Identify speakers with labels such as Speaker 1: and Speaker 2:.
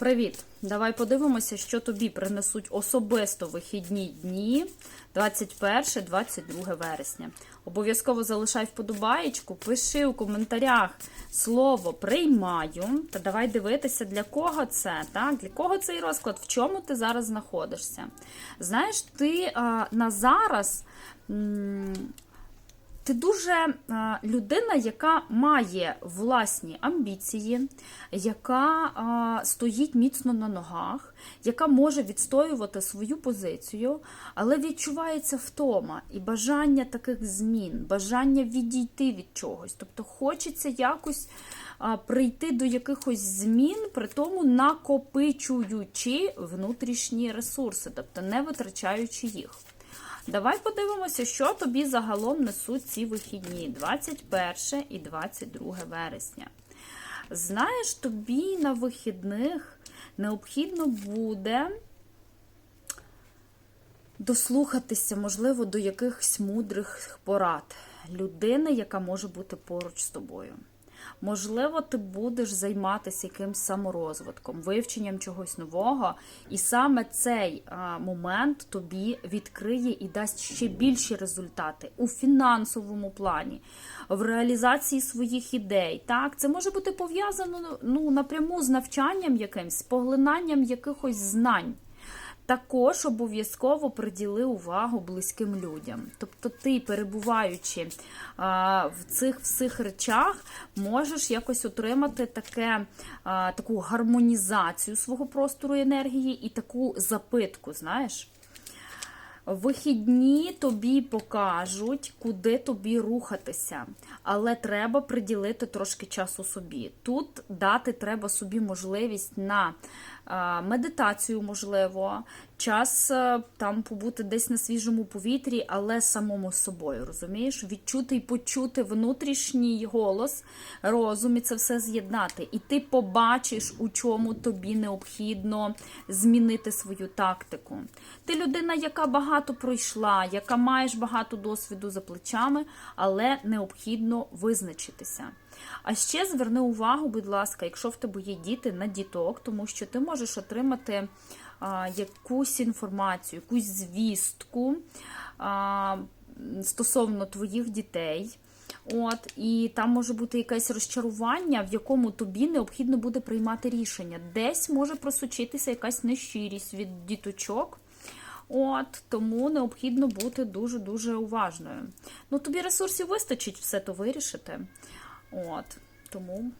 Speaker 1: Привіт! Давай подивимося, що тобі принесуть особисто вихідні дні 21-22 вересня. Обов'язково залишай вподобаєчку, пиши у коментарях слово приймаю. Та давай дивитися, для кого це, так? Для кого цей розклад, в чому ти зараз знаходишся. Знаєш, ти а, на зараз. м, ти дуже е, людина, яка має власні амбіції, яка е, стоїть міцно на ногах, яка може відстоювати свою позицію, але відчувається втома і бажання таких змін, бажання відійти від чогось. Тобто хочеться якось е, прийти до якихось змін, при тому накопичуючи внутрішні ресурси, тобто не витрачаючи їх. Давай подивимося, що тобі загалом несуть ці вихідні 21 і 22 вересня. Знаєш, тобі на вихідних необхідно буде дослухатися, можливо, до якихось мудрих порад людини, яка може бути поруч з тобою. Можливо, ти будеш займатися якимсь саморозвитком, вивченням чогось нового, і саме цей момент тобі відкриє і дасть ще більші результати у фінансовому плані, в реалізації своїх ідей. Так, це може бути пов'язано ну, напряму з навчанням якимсь, з поглинанням якихось знань. Також обов'язково приділи увагу близьким людям. Тобто, ти, перебуваючи а, в цих всіх речах, можеш якось отримати таке, а, таку гармонізацію свого простору енергії і таку запитку, знаєш. Вихідні тобі покажуть, куди тобі рухатися, але треба приділити трошки часу собі. Тут дати треба собі можливість на е, медитацію, можливо, час е, там побути десь на свіжому повітрі, але самому собою, розумієш? Відчути і почути внутрішній голос, розум і це все з'єднати. І ти побачиш, у чому тобі необхідно змінити свою тактику. Ти людина, яка багато пройшла, яка маєш багато досвіду за плечами, але необхідно визначитися. А ще зверни увагу, будь ласка, якщо в тебе є діти на діток, тому що ти можеш отримати а, якусь інформацію, якусь звістку а, стосовно твоїх дітей. От, і там може бути якесь розчарування, в якому тобі необхідно буде приймати рішення. Десь може просочитися якась нещирість від діточок. От, тому необхідно бути дуже-дуже уважною. Ну, тобі ресурсів вистачить все то вирішити. От, тому